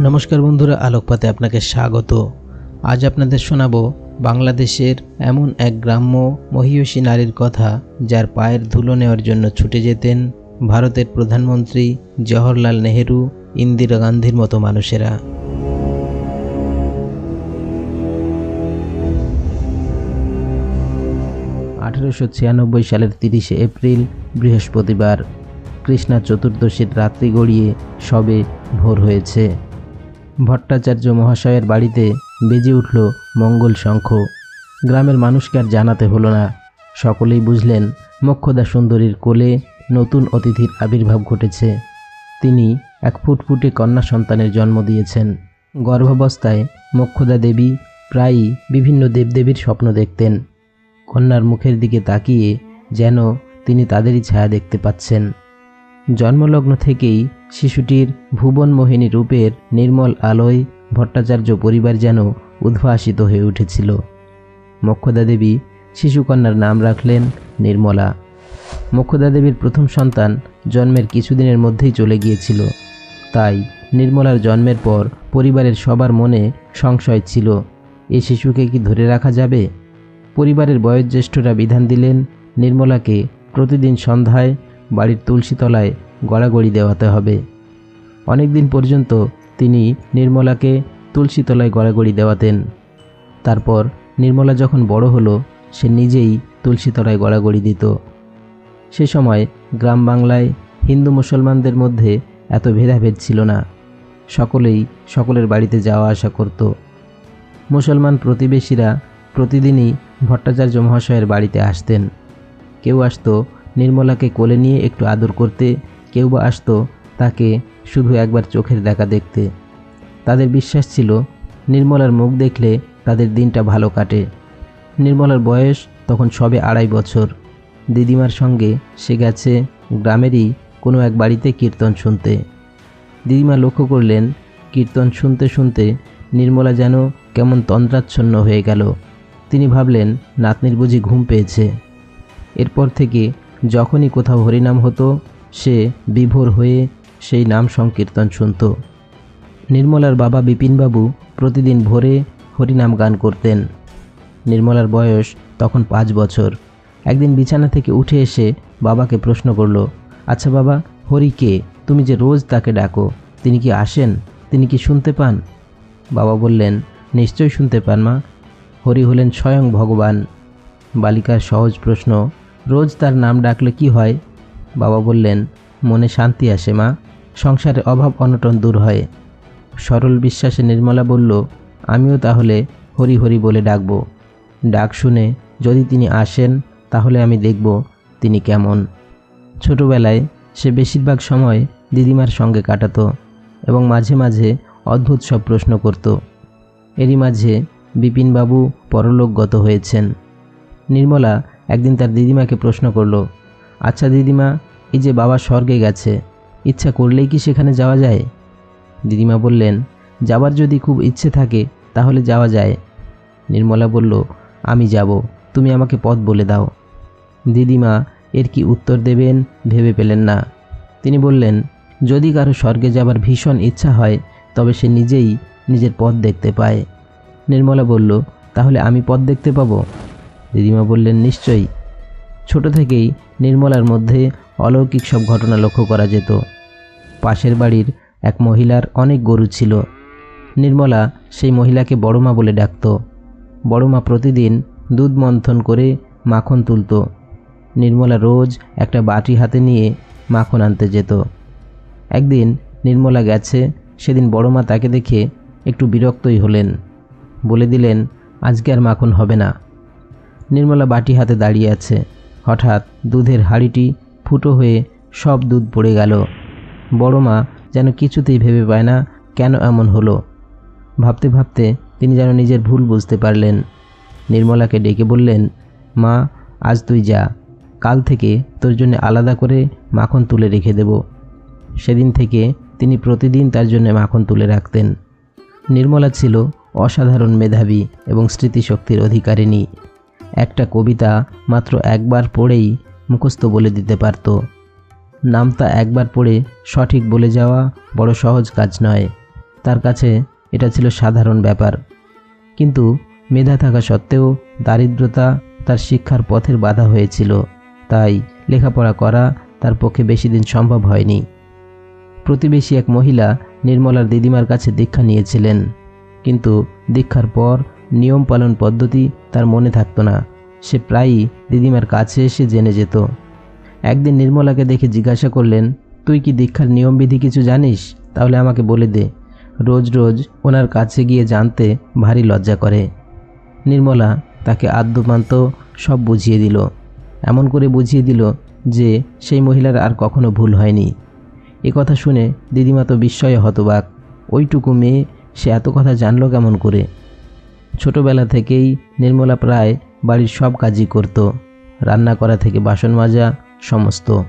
নমস্কার বন্ধুরা, আলোকপাতে আপনাকে স্বাগত। আজ আপনাদের শোনাব বাংলাদেশের এমন এক গ্রাম্য মহিয়সী নারীর কথা যার পায়ের ধুলো নেওয়ার জন্য ছুটে যেতেন ভারতের প্রধানমন্ত্রী জওহরলাল নেহেরু, ইন্দিরা গান্ধীর মতো মানুষেরা। আঠেরোশো ছিয়ানব্বই সালের তিরিশে এপ্রিল, বৃহস্পতিবার কৃষ্ণা চতুর্দশীর রাত্রি গড়িয়ে সবে ভোর হয়েছে। ভট্টাচার্য মহাশয়ের বাড়িতে বেজে উঠল মঙ্গল শঙ্খ। গ্রামের মানুষকে আর জানাতে হলো না। সকলেই বুঝলেন মক্ষদা সুন্দরীর কোলে নতুন অতিথির আবির্ভাব ঘটেছে। তিনি এক ফুটফুটে কন্যা সন্তানের জন্ম দিয়েছেন। গর্ভাবস্থায় মক্ষদা দেবী প্রায়ই বিভিন্ন দেবদেবীর স্বপ্ন দেখতেন। কন্যার মুখের দিকে তাকিয়ে যেন তিনি তাদেরই ছায়া দেখতে পাচ্ছেন। জন্মলগ্ন থেকেই শিশুটির ভুবন ভুবনমোহিনী রূপের নির্মল আলোয় ভট্টাচার্য পরিবার যেন উদ্ভাসিত হয়ে উঠেছিল। মক্ষদা দেবী শিশুকন্যার নাম রাখলেন নির্মলা। মক্ষদা দেবীর প্রথম সন্তান জন্মের কিছুদিনের মধ্যেই চলে গিয়েছিল। তাই নির্মলার জন্মের পর পরিবারের সবার মনে সংশয় ছিল এই শিশুকে কি ধরে রাখা যাবে? পরিবারের বয়োজ্যেষ্ঠরা বিধান দিলেন, নির্মলাকে প্রতিদিন সন্ধ্যায় বাড়ির তুলসীতলায় গড়াগড়ি দেওয়াতে হবে। অনেক দিন পর্যন্ত তিনি নির্মলাকে তুলসীতলায় গড়াগড়ি দেওয়াতেন। তারপর নির্মলা যখন বড় হলো, সে নিজেই তুলসীতলায় গড়াগড়ি দিত। সে সময় গ্রাম বাংলায় হিন্দু মুসলমানদের মধ্যে এত ভেদাভেদ ছিল না। সকলেই সকলের বাড়িতে যাওয়া আসা করত। মুসলমান প্রতিবেশীরা প্রতিদিনই ভট্টাচার্য মহাশয়ের বাড়িতে আসতেন। কেউ আসতো নির্মলাকে কোলে নিয়ে একটু আদর করতে কেউ বা আসতো তাকে শুধু একবার চোখের দেখা দেখতে। তাদের বিশ্বাস ছিল, নির্মলার মুখ দেখলে তাদের দিনটা ভালো কাটে। নির্মলার বয়স তখন সবে আড়াই বছর। দিদিমার সঙ্গে সে গেছে গ্রামেরই কোনো এক বাড়িতে কীর্তন শুনতে। দিদিমা লক্ষ্য করলেন, কীর্তন শুনতে শুনতে নির্মলা যেন কেমন তন্দ্রাচ্ছন্ন হয়ে গেল। তিনি ভাবলেন, নাতনির বুঝি ঘুম পেয়েছে। এরপর থেকে যখনই কোথাও হরিনাম হতো, সে বিভোর হয়ে সেই নাম সংকীর্তন শুনত। নির্মলার বাবা বিপিনবাবু প্রতিদিন ভোরে হরিনাম গান করতেন। নির্মলার বয়স তখন পাঁচ বছর। একদিন বিছানা থেকে উঠে এসে বাবাকে প্রশ্ন করল আচ্ছা বাবা, হরি কে? তুমি যে রোজ তাকে ডাকো, তিনি কি আসেন? তিনি কি শুনতে পান? বাবা বললেন, নিশ্চয়ই শুনতে পান মা। হরি হলেন স্বয়ং ভগবান। বালিকার সহজ প্রশ্ন রোজ তার নাম ডাকলে কি হয়? বাবা বললেন, মনে শান্তি আসে, মা। সংসারে অভাব অনটন দূর হয়। সরল বিশ্বাসে নির্মলা বলল, আমিও তাহলে হরি হরি বলে ডাকব। ডাক শুনে যদি তিনি আসেন, তাহলে আমি দেখব তিনি কেমন। ছোটবেলায় সে বেশিরভাগ সময় দিদিমার সঙ্গে কাটাতো এবং মাঝে মাঝে অদ্ভুত সব প্রশ্ন করত। এরই মাঝে বিপিনবাবু পরলোকগত হয়েছেন। নির্মলা একদিন তার দিদিমাকে প্রশ্ন করল আচ্ছা দিদিমা, এই যে বাবা স্বর্গে গেছে, ইচ্ছা করলেই কি সেখানে যাওয়া যায়? দিদিমা বললেন, যাবার যদি খুব ইচ্ছে থাকে, তাহলে যাওয়া যায়। নির্মলা বলল, আমি যাব, তুমি আমাকে পথ বলে দাও। দিদিমা এর কি উত্তর দেবেন ভেবে পেলেন না। তিনি বললেন, যদি কারও স্বর্গে যাবার ভীষণ ইচ্ছা হয়, তবে সে নিজেই নিজের পথ দেখতে পায়। নির্মলা বলল, তাহলে আমি পথ দেখতে পাবো? দিদিমা বললেন, নিশ্চয়ই। ছোট থেকেই নির্মলার মধ্যে অলৌকিক সব ঘটনা লক্ষ্য করা যেত। পাশের বাড়ির এক মহিলার অনেক গরু ছিল। নির্মলা সেই মহিলাকে বড়মা বলে ডাকত। বড়মা প্রতিদিন দুধ মন্থন করে মাখন তুলত। নির্মলা রোজ একটা বাটি হাতে নিয়ে মাখন আনতে যেত। একদিন নির্মলা গেছে, সেদিন বড়মা তাকে দেখে একটু বিরক্তই হলেন। বলে দিলেন, আজকে আর মাখন হবে না। নির্মলা বাটি হাতে দাঁড়িয়ে আছে। হঠাৎ দুধের হাঁড়িটি ফুটো হয়ে সব দুধ পড়ে গেল। বড় মা যেন কিছুতেই ভেবে পায় না কেন এমন হলো। ভাবতে ভাবতে তিনি যেন নিজের ভুল বুঝতে পারলেন। নির্মলাকে ডেকে বললেন, মা, আজ তুই যা। কাল থেকে তোর জন্য আলাদা করে মাখন তুলে রেখে দেব। সেদিন থেকে তিনি প্রতিদিন তার জন্য মাখন তুলে রাখতেন। নির্মলা ছিল অসাধারণ মেধাবী এবং স্মৃতিশক্তির অধিকারিণী। একটা কবিতা মাত্র একবার পড়েই মুখস্থ বলে দিতে পারত। নামতা একবার পড়ে সঠিক বলে যাওয়া বড় সহজ কাজ নয়। তার কাছে এটা ছিল সাধারণ ব্যাপার। কিন্তু মেধা থাকা সত্ত্বেও দারিদ্রতা তার শিক্ষার পথের বাধা হয়েছিল। তাই লেখাপড়া করা তার পক্ষে বেশি দিন সম্ভব হয়নি। প্রতিবেশী এক মহিলা নির্মলার দিদিমার কাছে দীক্ষা নিয়েছিলেন। কিন্তু দীক্ষার পর নিয়ম পালন পদ্ধতি তার মনে থাকতো না। সে প্রায়ই দিদিমার কাছে এসে জেনে যেত। একদিন নির্মলাকে দেখে জিজ্ঞাসা করলেন, তুই কি দীক্ষার নিয়মবিধি কিছু জানিস? তাহলে আমাকে বলে দে। রোজ রোজ ওনার কাছে গিয়ে জানতে ভারী লজ্জা করে। নির্মলা তাকে আদ্যপান্ত সব বুঝিয়ে দিল। এমন করে বুঝিয়ে দিল যে সেই মহিলার আর কখনো ভুল হয়নি। এ কথা শুনে দিদিমা তো বিস্ময়ে হতবাক। ওইটুকু মেয়ে সে এত কথা জানলো কেমন করে? ছোটবেলা থেকেই নির্মলা প্রায় বাড়ির সব কাজই করত। রান্না করা থেকে বাসন মাজা সমস্ত।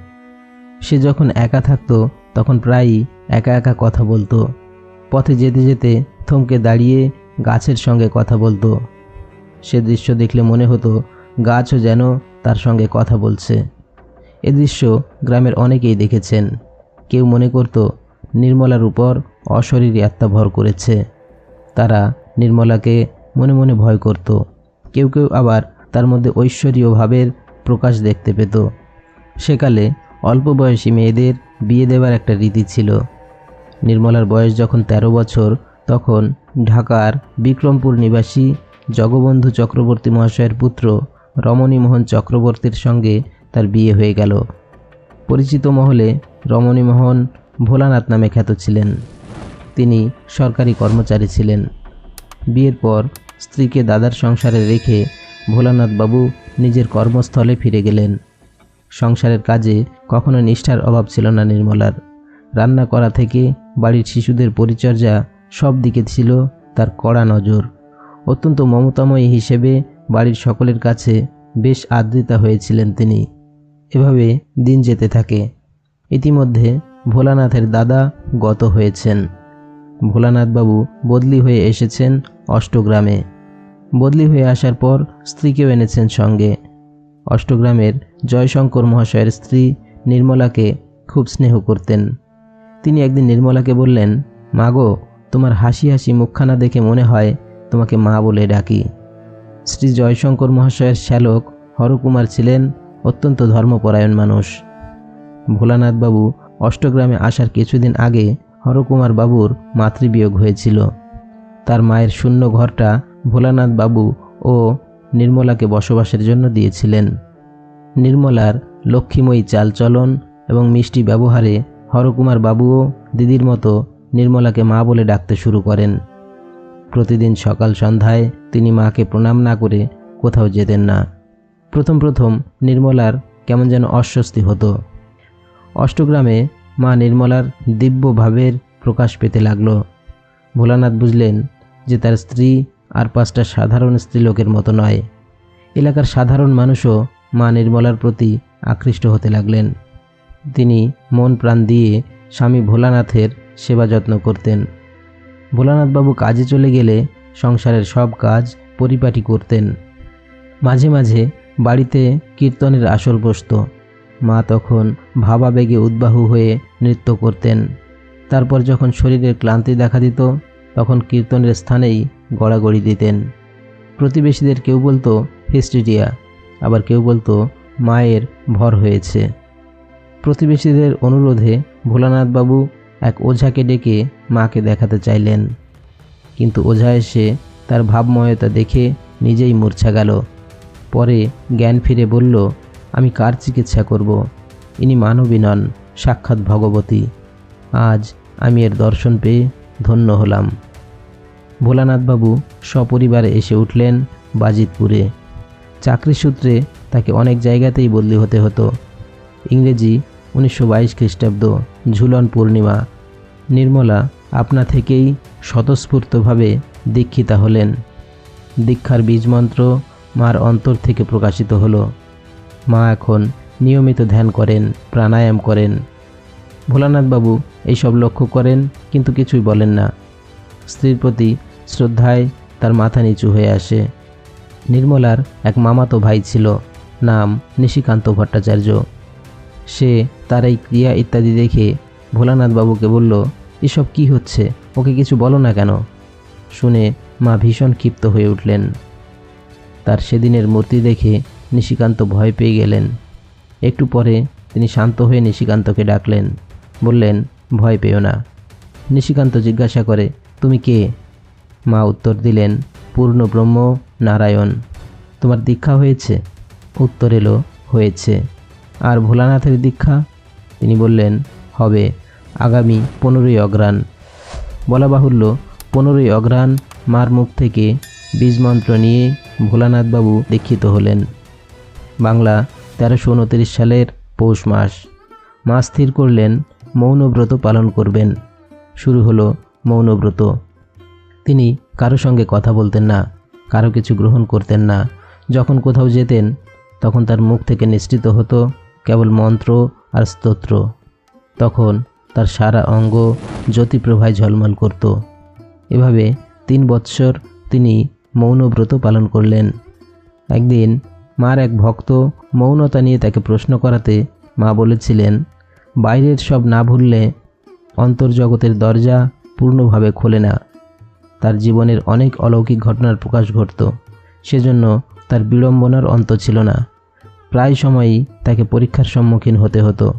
সে যখন একা থাকতো, তখন প্রায়ই একা একা কথা বলতো। পথে যেতে যেতে থমকে দাঁড়িয়ে গাছের সঙ্গে কথা বলতো। সে দৃশ্য দেখলে মনে হতো গাছও যেন তার সঙ্গে কথা বলছে। এ দৃশ্য গ্রামের অনেকেই দেখেছেন। কেউ মনে করত নির্মলার উপর অশরীরী আত্মা ভর করেছে। তারা নির্মলাকে মনে মনে ভয় করত। কেউ কেউ আবার তার মধ্যে ঐশ্বরীয় ভাবের প্রকাশ দেখতে পেত। সেকালে অল্প বয়সী মেয়েদের বিয়ে দেওয়ার একটা রীতি ছিল। নির্মলার বয়স যখন ১৩ বছর, তখন ঢাকার বিক্রমপুর নিবাসী জগবন্ধু চক্রবর্তী মহাশয়ের পুত্র রমণীমোহন চক্রবর্তীর সঙ্গে তার বিয়ে হয়ে গেল। পরিচিত মহলে রমণীমোহন ভোলানাথ নামে খ্যাত ছিলেন। তিনি সরকারি কর্মচারী ছিলেন। বিয়ের পর স্ত্রীকে দাদার সংসারে রেখে ভোলানাথ বাবু নিজের কর্মস্থলে ফিরে গেলেন। সংসারের কাজে কখনো নিষ্ঠার অভাব ছিল না নির্মলার। রান্না করা থেকে বাড়ির শিশুদের পরিচর্যা সব দিকে ছিল তার কড়া নজর। অত্যন্ত মমতাময়ী হিসেবে বাড়ির সকলের কাছে বেশ আদৃতা হয়েছিলেন তিনি। এভাবে দিন যেতে থাকে। ইতিমধ্যে ভোলানাথের দাদা গত হয়েছেন। ভোলানাথবাবু বদলি হয়ে এসেছেন অষ্টগ্রামে। বদলি হয়ে আসার পর স্ত্রীকেও এনেছেন সঙ্গে। অষ্টগ্রামের জয়শঙ্কর মহাশয়ের স্ত্রী নির্মলাকে খুব স্নেহ করতেন। তিনি একদিন নির্মলাকে বললেন, মাগো, তোমার হাসি হাসি মুখখানা দেখে মনে হয় তোমাকে মা বলে ডাকি। শ্রী জয়শঙ্কর মহাশয়ের শ্যালক হরকুমার ছিলেন অত্যন্ত ধর্মপরায়ণ মানুষ। ভোলানাথবাবু অষ্টগ্রামে আসার কিছুদিন আগে হরকুমার বাবুর মাতৃবিয়োগ হয়েছিল। তার মায়ের শূন্য ঘরটা ভোলানাথ বাবু ও নির্মলাকে বসবাসের জন্য দিয়েছিলেন। নির্মলার লক্ষ্মীময়ী চালচলন এবং মিষ্টি ব্যবহারে হরকুমার বাবুও দিদির মতো নির্মলাকে মা বলে ডাকতে শুরু করেন। প্রতিদিন সকাল সন্ধ্যায় তিনি মাকে প্রণাম না করে কোথাও যেতেন না। প্রথম প্রথম নির্মলার কেমন যেন অস্বস্তি হতো। অষ্টগ্রামে মা নির্মলার দিব্য ভাবের প্রকাশ পেতে লাগল। ভোলানাথ বুঝলেন যে তার স্ত্রী আর পাঁচটা সাধারণ স্ত্রীলোকের মতো নয়। এলাকার সাধারণ মানুষও মা নির্মলার প্রতি আকৃষ্ট হতে লাগলেন। তিনি মন প্রাণ দিয়ে স্বামী ভোলানাথের সেবা যত্ন করতেন। ভোলানাথবাবু কাজে চলে গেলে সংসারের সব কাজ পরিপাটি করতেন। মাঝে মাঝে বাড়িতে কীর্তনের আসর বসত। মা তখন ভাবাবেগে উদ্বাহু হয়ে নৃত্য করতেন। তারপর যখন শরীরের ক্লান্তি দেখা দিত, তখন কীর্তনের স্থানেই গড়াগড়ি দিতেন। প্রতিবেশীদের কেউ বলতো হিস্টিডিয়া আবার কেউ বলতো, মায়ের ভর হয়েছে। প্রতিবেশীদের অনুরোধে ভোলানাথবাবু এক ওঝাকে ডেকে মাকে দেখাতে চাইলেন। কিন্তু ওঝা এসে তার ভাবময়তা দেখে নিজেই মূর্ছা গেল। পরে জ্ঞান ফিরে বলল আমি কার চিকিৎসা করব? ইনি মানবী নন সাক্ষাৎ ভগবতী। আজ আমি এর দর্শন পেয়ে ধন্য হলাম। ভোলানাথবাবু সপরিবারে এসে উঠলেন বাজিতপুরে। চাকরি সূত্রে তাকে অনেক জায়গাতেই বদলি হতে হতো। ইংরেজি উনিশশো বাইশ খ্রিস্টাব্দ, ঝুলন পূর্ণিমা। নির্মলা আপনা থেকেই স্বতঃস্ফূর্তভাবে দীক্ষিতা হলেন। দীক্ষার বীজমন্ত্র মার অন্তর থেকে প্রকাশিত হলো। মা এখন নিয়মিত ধ্যান করেন, প্রাণায়াম করেন। ভোলানাথবাবু এইসব লক্ষ্য করেন, কিন্তু কিছুই বলেন না। স্ত্রীর প্রতি শ্রদ্ধায় তার মাথা নিচু হয়ে আসে। নির্মলার এক মামাতো ভাই ছিল, নাম নিশিকান্ত ভট্টাচার্য। সে তার এই ক্রিয়া ইত্যাদি দেখে ভোলানাথবাবুকে বলল, এসব কি হচ্ছে? ওকে কিছু বলো না কেন? শুনে মা ভীষণ ক্ষিপ্ত হয়ে উঠলেন। তার সেদিনের মূর্তি দেখে নিশিকান্ত ভয় পেয়ে গেলেন। একটু পরে তিনি শান্ত হয়ে নিশিকান্তকে ডাকলেন, বললেন, ভয় পেও না। নিশিকান্ত জিজ্ঞাসা করে, তুমি কে? মা উত্তর দিলেন, পূর্ণ ব্রহ্ম নারায়ণ। তোমার দীক্ষা হয়েছে? উত্তর এলো, হয়েছে। আর ভোলানাথের দীক্ষা? তিনি বললেন, হবে। আগামী পনেরোই অগ্রাণ বলা বাহুল্য, পনেরোই অগ্রাণ মার মুখ থেকে বীজমন্ত্র নিয়ে ভোলানাথবাবু দীক্ষিত হলেন। বাংলা তেরোশো উনত্রিশ সালের পৌষ মাস। মা স্থির করলেন মৌনব্রত পালন করবেন। শুরু হলো মৌনব্রত তিনি কারও সঙ্গে কথা বলতেন না, কারও কিছু গ্রহণ করতেন না। যখন কোথাও যেতেন, তখন তার মুখ থেকে নিশ্চিত হতো কেবল মন্ত্র আর স্তোত্র। তখন তার সারা অঙ্গ জ্যোতিপ্রভায় ঝলমল করত। এভাবে তিন বৎসর তিনি মৌনব্রত পালন করলেন। একদিন মার এক ভক্ত মৌনতা নিয়ে তাকে প্রশ্ন করাতে মা বলেছিলেন, বাইরের সব না ভুললে অন্তর্জগতের দরজা পূর্ণভাবে খোলে না। তার জীবনের অনেক অলৌকিক ঘটনার প্রকাশ ঘটত। সেজন্য তার বিড়ম্বনার অন্ত ছিল না। প্রায় সময়ই তাকে পরীক্ষার সম্মুখীন হতে হতো।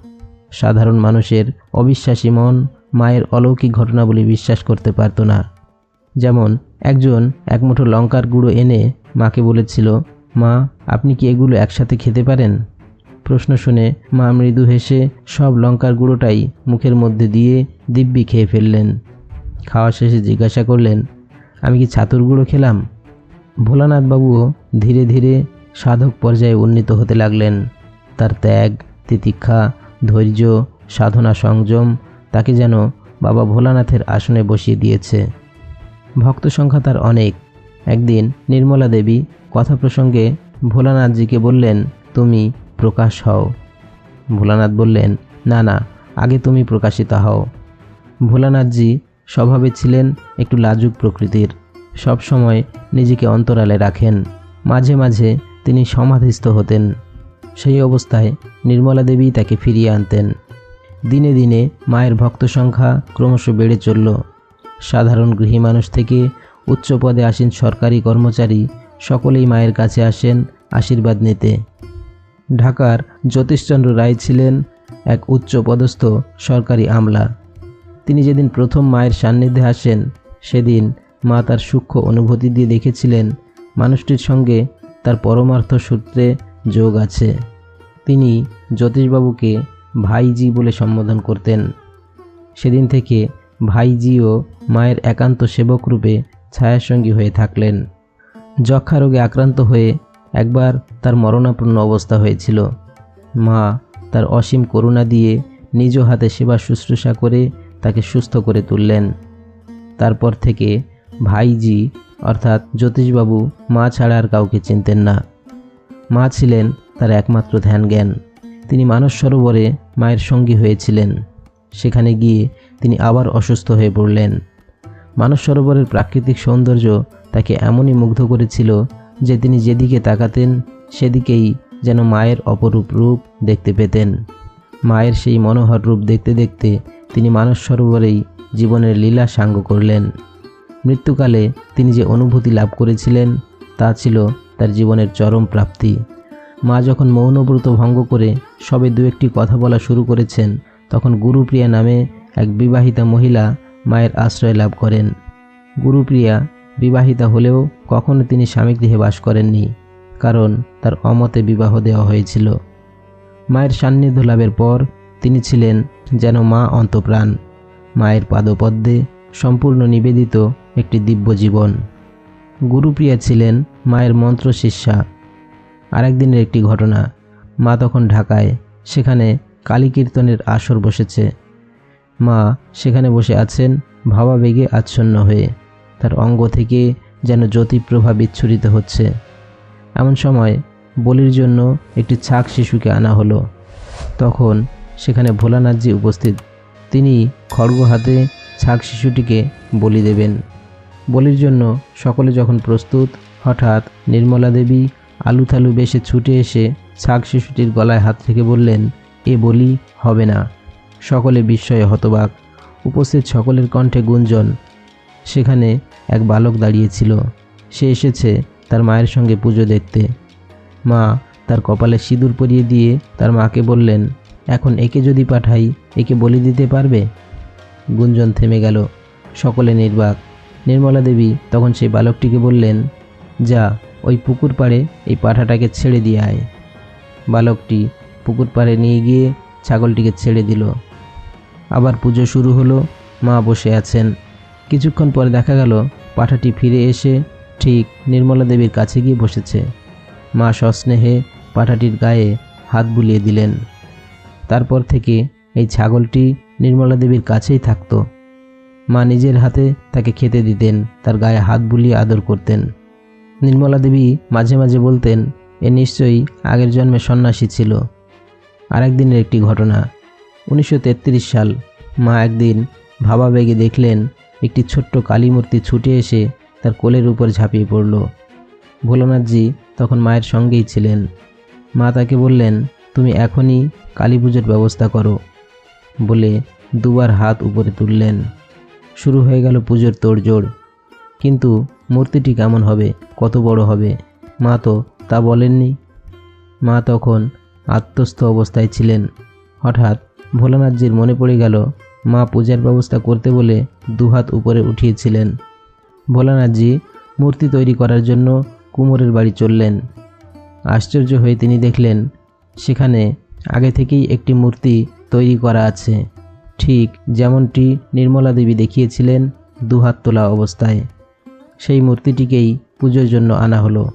সাধারণ মানুষের অবিশ্বাসী মন মায়ের অলৌকিক ঘটনাবলী বিশ্বাস করতে পারত না। যেমন একজন এক মুঠো লঙ্কার গুঁড়ো এনে মাকে বলেছিল মা, আপনি কি এগুলো একসাথে খেতে পারেন? প্রশ্ন শুনে মা মৃদু হেসে সব লঙ্কার গুঁড়োটাই মুখের মধ্যে দিয়ে দিব্যি খেয়ে ফেললেন। খাওয়া শেষে জিজ্ঞাসা করলেন, আমি কি ছাতুর গুঁড়ো খেলাম? ভোলানাথবাবুও ধীরে ধীরে সাধক পর্যায়ে উন্নীত হতে লাগলেন। তার ত্যাগ, তিতিক্ষা, ধৈর্য, সাধনা সংযম তাকে যেন বাবা ভোলানাথের আসনে বসিয়ে দিয়েছে। ভক্ত সংখ্যা তার অনেক। একদিন নির্মলা দেবী কথা প্রসঙ্গে ভোলানাথজিকে বললেন, তুমি প্রকাশ হও। ভোলানাথ বললেন, না না, আগে তুমি প্রকাশিত হও। ভোলানাথজি স্বভাবে ছিলেন একটু লাজুক প্রকৃতির। সব সময় নিজেকে অন্তরালে রাখেন। মাঝে মাঝে তিনি সমাধিস্থ হতেন। সেই অবস্থায় নির্মলা দেবী তাকে ফিরিয়ে আনতেন। দিনে দিনে মায়ের ভক্ত সংখ্যা ক্রমশ বেড়ে চলল। সাধারণ গৃহী মানুষ থেকে উচ্চ পদে আসেন সরকারি কর্মচারী, সকলেই মায়ের কাছে আসেন আশীর্বাদ নিতে। ঢাকার জ্যোতিষচন্দ্র রায় ছিলেন এক উচ্চ পদস্থ সরকারি আমলা। তিনি যেদিন প্রথম মায়ের সান্নিধ্যে আসেন, সেদিন মা তার সূক্ষ্ম অনুভূতি দিয়ে দেখেছিলেন মানুষটির সঙ্গে তার পরমার্থ সূত্রে যোগ আছে। তিনি জ্যোতিষবাবুকে ভাইজি বলে সম্বোধন করতেন। সেদিন থেকে ভাইজিও মায়ের একান্ত সেবক রূপে ছায়াসঙ্গী হয়ে থাকলেন। যক্ষা রোগে আক্রান্ত হয়ে একবার তার মরণাপন্ন অবস্থা হয়েছিল। মা তার অসীম করুণা দিয়ে নিজ হাতে সেবা শুশ্রূষা করে তাকে সুস্থ করে তুললেন। তারপর থেকে ভাইজি অর্থাৎ জ্যোতিষবাবু মা ছাড়া আর কাউকে চিনতেন না। মা ছিলেন তার একমাত্র ধ্যান জ্ঞান তিনি মানস সরোবরে মায়ের সঙ্গী হয়েছিলেন। সেখানে গিয়ে তিনি আবার অসুস্থ হয়ে পড়লেন। মানস সরোবরের প্রাকৃতিক সৌন্দর্য তাকে এমনই মুগ্ধ করেছিল যে তিনি যেদিকে তাকাতেন, সেদিকেই যেন মায়ের অপরূপ রূপ দেখতে পেতেন। মায়ের সেই মনোহর রূপ দেখতে দেখতে তিনি মানস সরোবরেই জীবনের লীলা সাঙ্গ করলেন। মৃত্যুকালে তিনি যে অনুভূতি লাভ করেছিলেন, তা ছিল তার জীবনের চরম প্রাপ্তি। মা যখন মৌনব্রত ভঙ্গ করে সবে দু একটি কথা বলা শুরু করেছেন, তখন গুরুপ্রিয়া নামে এক বিবাহিতা মহিলা মায়ের আশ্রয় লাভ করেন। গুরুপ্রিয়া বিবাহিতা হলেও কখনো তিনি স্বামী গৃহে বাস করেননি, কারণ তার অমতে বিবাহ দেওয়া হয়েছিল। মায়ের সান্নিধ্য লাভের পর তিনি ছিলেন যেন মা অন্তপ্রাণ। মায়ের পাদপদ্মে সম্পূর্ণ নিবেদিত একটি দিব্য জীবন। গুরুপ্রিয়া ছিলেন মায়ের মন্ত্র শিষ্যা। আরেকদিনের একটি ঘটনা। মা তখন ঢাকায়, সেখানে কালী কীর্তনের আসর বসেছে। মা সেখানে বসে আছেন, ভাবাবেগে আচ্ছন্ন হয়ে। তার অঙ্গ থেকে যেন জ্যোতিপ্রভা বিচ্ছুরিত হচ্ছে। এমন সময় বলির জন্য একটি ছাক শিশুকে আনা হলো। তখন সেখানে ভোলানাথজি উপস্থিত। তিনি খড়গ হাতে ছাক শিশুটিকে বলি দেবেন। বলির জন্য সকলে যখন প্রস্তুত, হঠাৎ নির্মলা দেবী আলুথালু বেশে ছুটে এসে ছাগ শিশুটির গলায় হাত রেখে বললেন, এ বলি হবে না। সকলে বিস্ময়ে হতবাক। উপস্থিত সকলের কণ্ঠে গুঞ্জন। সেখানে এক বালক দাঁড়িয়েছিল। সে এসেছে তার মায়ের সঙ্গে পুজো দেখতে। মা তার কপালে সিঁদুর পরিয়ে দিয়ে তার মাকে বললেন, এখন একে যদি পাঠাই, একে বলি দিতে পারবে? গুঞ্জন থেমে গেল। সকলে নির্বাক। নির্মলা দেবী তখন সেই বালকটিকে বললেন, যা, ওই পুকুর পাড়ে এই পাঠাটাকে ছেড়ে দিয়ে আয়। বালকটি পুকুর পাড়ে নিয়ে গিয়ে ছাগলটিকে ছেড়ে দিল। আবার পুজো শুরু হলো, মা বসে আছেন। কিছুক্ষণ পরে দেখা গেল, পাঠাটি ফিরে এসে ঠিক নির্মলা দেবীর কাছে গিয়ে বসেছে। মা সস্নেহে পাঠাটির গায়ে হাত বুলিয়ে দিলেন। তারপর থেকে এই ছাগলটি নির্মলা দেবীর কাছেই থাকতো। মা নিজের হাতে তাকে খেতে দিতেন, তার গায়ে হাত বুলিয়ে আদর করতেন। নির্মলা দেবী মাঝে মাঝে বলতেন, এ নিশ্চয়ই আগের জন্মে সন্ন্যাসী ছিল। আরেকদিনের একটি ঘটনা উনিশশো তেত্রিশ সাল মা একদিন ভাবাবেগে দেখলেন একটি ছোট্ট কালী মূর্তি ছুটে এসে তার কোলের উপর ঝাঁপিয়ে পড়ল। ভোলানাথজি তখন মায়ের সঙ্গেই ছিলেন। মা তাকে বললেন, তুমি এখনই কালী পুজোর ব্যবস্থা করো। বলে দুবার হাত উপরে তুললেন। শুরু হয়ে গেল পুজোর তোড়জোড়। কিন্তু মূর্তিটি কেমন হবে, কত বড় হবে, মা তো তা বলেননি। মা তখন আত্মস্থ অবস্থায় ছিলেন। হঠাৎ ভোলানাথজির মনে পড়ে গেল, মা পূজার ব্যবস্থা করতে বলে দুহাত উপরে উঠিয়েছিলেন। ভোলানাথজি মূর্তি তৈরি করার জন্য কুমোরের বাড়ি চললেন। আশ্চর্য হয়ে তিনি দেখলেন, সেখানে আগে থেকেই একটি মূর্তি তৈরি করা আছে। ঠিক যেমনটি নির্মলা দেবী দেখিয়েছিলেন দুহাত তোলা অবস্থায়। সেই মূর্তিটিকেই পুজোর জন্য আনা হলো।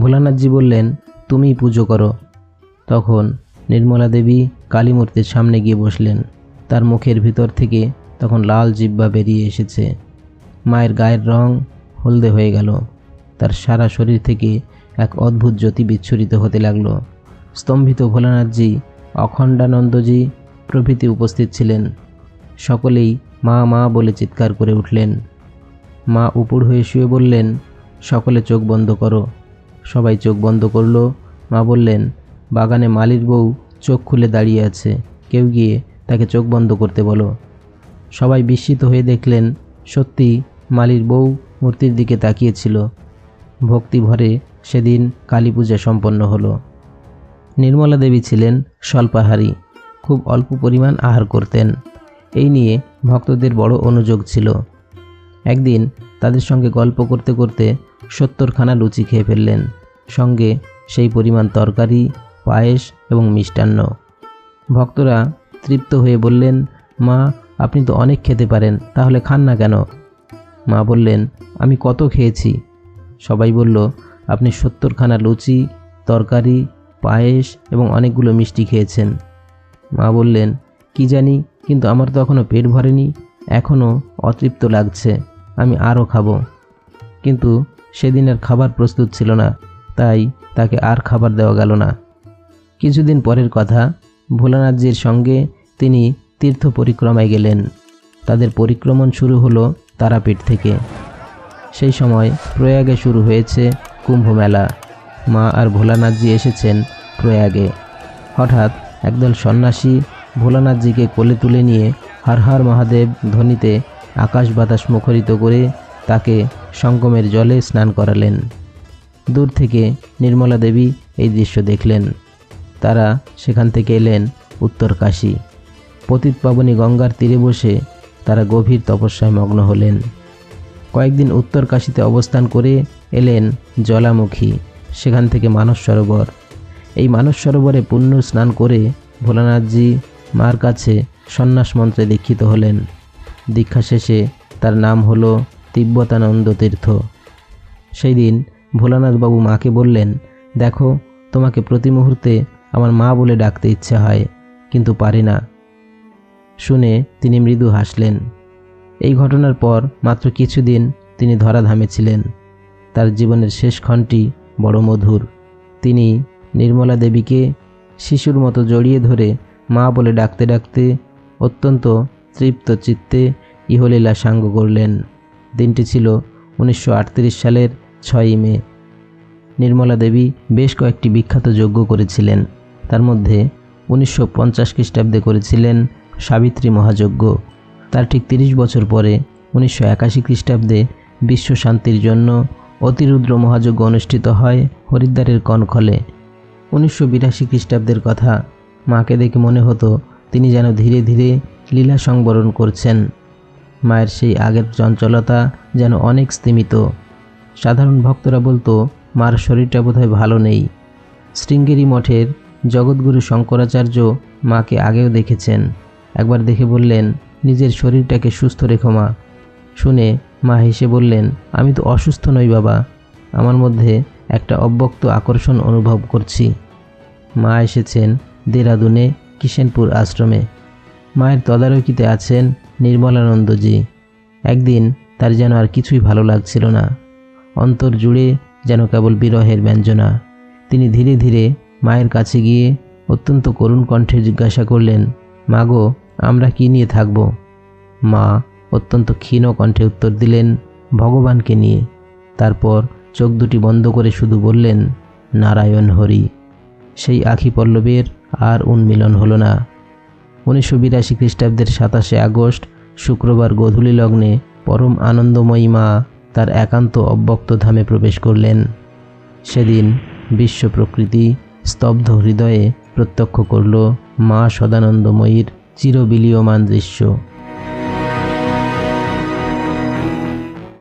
ভোলানাথজি বললেন, তুমি পুজো করো। তখন নির্মলা দেবী কালী মূর্তির সামনে গিয়ে বসলেন। তার মুখের ভিতর থেকে তখন লাল জিব্বা বেরিয়ে এসেছে। মায়ের গায়ের রং হলদে হয়ে গেল। তার সারা শরীর থেকে এক অদ্ভুত জ্যোতি বিচ্ছুরিত হতে লাগল। স্তম্ভিত ভোলানাথজি, অখণ্ডানন্দজি প্রভৃতি উপস্থিত ছিলেন। সকলেই মা মা বলে চিৎকার করে উঠলেন। মা উপুড় হয়ে শুয়ে বললেন, সকলে চোখ বন্ধ করো। সবাই চোখ বন্ধ করল। মা বললেন বাগানে মালির বউ চোখ খুলে দাঁড়িয়ে আছে। কেউ গিয়ে তাকে চোখ বন্ধ করতে বলো। সবাই বিস্মিত হয়ে দেখলেন সত্যি মালির বউ মূর্তির দিকে তাকিয়েছিল। ভক্তি ভরে সেদিন কালী পূজা সম্পন্ন হলো। নির্মলা দেবী ছিলেন স্বল্পাহারী, খুব অল্প পরিমাণ আহার করতেন। এই নিয়ে ভক্তদের বড় অনুযোগ ছিল। একদিন তাদের সঙ্গে গল্প করতে করতে সত্তরখানা লুচি খেয়ে ফেললেন। সঙ্গে সেই পরিমাণ তরকারি পায়েস এবং মিষ্টান্ন। ভক্তরা তৃপ্ত হয়ে বললেন, মা, আপনি তো অনেক খেতে পারেন, তাহলে খান না কেন? মা বললেন, আমি কত খেয়েছি? সবাই বলল, আপনি সত্তরখানা লুচি, তরকারি, পায়েস এবং অনেকগুলো মিষ্টি খেয়েছেন। মা বললেন, কি জানি, কিন্তু আমার তো এখনও পেট ভরেনি এখনও অতৃপ্ত লাগছে, আমি আরও খাব। কিন্তু সেদিনের খাবার প্রস্তুত ছিল না, তাই তাকে আর খাবার দেওয়া গেল না। কিছুদিন পরের কথা, ভোলানাথজির সঙ্গে তিনি তীর্থ পরিক্রমায় গেলেন। তাদের পরিক্রমণ শুরু হলো তারাপীঠ থেকে। সেই সময় প্রয়াগে শুরু হয়েছে কুম্ভ মেলা মা আর ভোলানাথজি এসেছেন প্রয়াগে। হঠাৎ একদল সন্ন্যাসী ভোলানাথজিকে কোলে তুলে নিয়ে হর হর মহাদেব ধ্বনিতে আকাশ বাতাস মুখরিত করে তাকে সঙ্গমের জলে স্নান করালেন। দূর থেকে নির্মলা দেবী এই দৃশ্য দেখলেন। তারা সেখান থেকে এলেন উত্তর কাশী পতিত পাবনী গঙ্গার তীরে বসে তারা গভীর তপস্যায় মগ্ন হলেন। কয়েকদিন উত্তর কাশীতে অবস্থান করে এলেন জলামুখী সেখান থেকে মানস সরোবর। এই মানস সরোবরে পুণ্য স্নান করে ভোলানাথজি মার কাছে সন্ন্যাস মন্ত্রে দীক্ষিত হলেন। দীক্ষা শেষে তার নাম হলো তিব্বতানন্দ তীর্থ। সেই দিন ভোলানাথবাবু মাকে বললেন, দেখো, তোমাকে প্রতি মুহূর্তে আমার মা বলে ডাকতে ইচ্ছে হয়, কিন্তু পারি না। শুনে তিনি মৃদু হাসলেন। এই ঘটনার পর মাত্র কিছুদিন তিনি ধরাধামে ছিলেন। তার জীবনের শেষ ক্ষণটি বড় মধুর। তিনি নির্মলা দেবীকে শিশুর মতো জড়িয়ে ধরে মা বলে ডাকতে ডাকতে অত্যন্ত তৃপ্ত চিত্তে ইহলীলা সাঙ্গ করলেন। দিনটি ছিল উনিশশো আটত্রিশ সালের ছয়ই মে। নির্মলা দেবী বেশ কয়েকটি বিখ্যাত যজ্ঞ করেছিলেন। তার মধ্যে উনিশশো পঞ্চাশ খ্রিস্টাব্দে করেছিলেন সাবিত্রী মহাযজ্ঞ। তার ঠিক তিরিশ বছর পরে উনিশশো একাশি খ্রিস্টাব্দে বিশ্ব শান্তির জন্য অতিরুদ্র মহাযজ্ঞ অনুষ্ঠিত হয় হরিদ্বারের কনখলে। উনিশশো বিরাশি খ্রিস্টাব্দের কথা মাকে দেখে মনে হতো তিনি যেন ধীরে ধীরে লীলা সংবরণ করছেন। মায়ের সেই আগের চঞ্চলতা যেন অনেক স্তিমিত। সাধারণ ভক্তরা বলতো, মার শরীরটা বোধহয় ভালো নেই। শৃঙ্গেরি মঠের জগৎগুরু শঙ্করাচার্য মাকে আগেও দেখেছেন। একবার দেখে বললেন, নিজের শরীরটাকে সুস্থ রেখো মা। শুনে মা হেসে বললেন, আমি তো অসুস্থ নই বাবা। আমার মধ্যে একটা অব্যক্ত আকর্ষণ অনুভব করছি। মা এসেছেন দেরাদুনে কিষেনপুর আশ্রমে। মায়ের তদারকিতে আছেন নির্মলানন্দজি। একদিন তার যেন আর কিছুই ভালো লাগছিল না। অন্তর জুড়ে যেন কেবল বিরহের ব্যঞ্জনা। তিনি ধীরে ধীরে মায়ের কাছে গিয়ে অত্যন্ত করুণ কণ্ঠে জিজ্ঞাসা করলেন মা গো আমরা কি নিয়ে থাকব? মা অত্যন্ত ক্ষীণ কণ্ঠে উত্তর দিলেন, ভগবানকে নিয়ে। তারপর চোখ দুটি বন্ধ করে শুধু বললেন, নারায়ণ হরি। সেই আখি পল্লবের আর উন্মিলন হলো না। উনিশশো বিরাশি খ্রিস্টাব্দের সাতাশে আগস্ট, শুক্রবার গোধূলি লগ্নে পরম আনন্দময়ী মা তার একান্ত অব্যক্ত ধামে প্রবেশ করলেন। সেদিন বিশ্ব প্রকৃতি স্তব্ধ হৃদয়ে প্রত্যক্ষ করল মা সদানন্দময়ীর চিরবিলীয়মান দৃশ্য।